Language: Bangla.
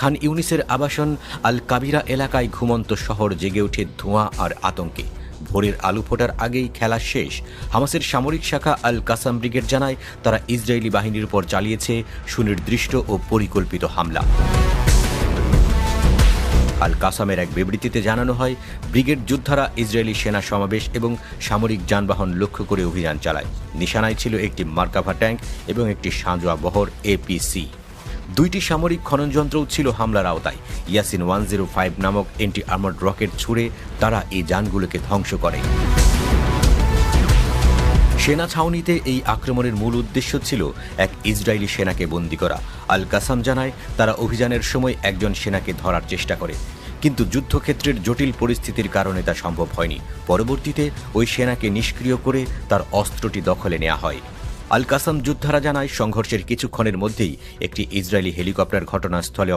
খান ইউনিসের আবাসন আল কাবিরা এলাকায় ঘুমন্ত শহর জেগে ওঠে ধোঁয়া আর আতঙ্কে। ভোরের আলু ফোটার আগেই খেলা শেষ। হামাসের সামরিক শাখা আল কাসাম ব্রিগেড জানায়, তারা ইসরায়েলি বাহিনীর উপর চালিয়েছে সুনির্দিষ্ট ও পরিকল্পিত হামলা। আল কাসামের এক বিবৃতিতে জানানো হয়, ব্রিগেড যোদ্ধারা ইসরায়েলি সেনা সমাবেশ এবং সামরিক যানবাহন লক্ষ্য করে অভিযান চালায়। নিশানায় ছিল একটি মার্কাভা ট্যাঙ্ক এবং একটি সাঁজোয়া বহর এপিসি দুইটি সামরিক খননযন্ত্রও ছিল হামলার আওতায়। ইয়াসিন ওয়ান জিরো ফাইভ নামক এন্টি আর্মার্ড রকেট ছুড়ে তারা এই যানগুলোকে ধ্বংস করে। সেনা ছাউনিতে এই আক্রমণের মূল উদ্দেশ্য ছিল এক ইসরায়েলি সেনাকে বন্দি করা। আল কাসাম জানায়, তারা অভিযানের সময় একজন সেনাকে ধরার চেষ্টা করে। কিন্তু যুদ্ধক্ষেত্রের জটিল পরিস্থিতির কারণে তা সম্ভব হয়নি। পরবর্তীতে ওই সেনাকে নিষ্ক্রিয় করে তার অস্ত্রটি দখলে নেওয়া হয়। আল কাসাম যোদ্ধারা জানায় সংঘর্ষের কিছুক্ষণের মধ্যেই একটি ইসরায়েলি হেলিকপ্টার ঘটনাস্থলে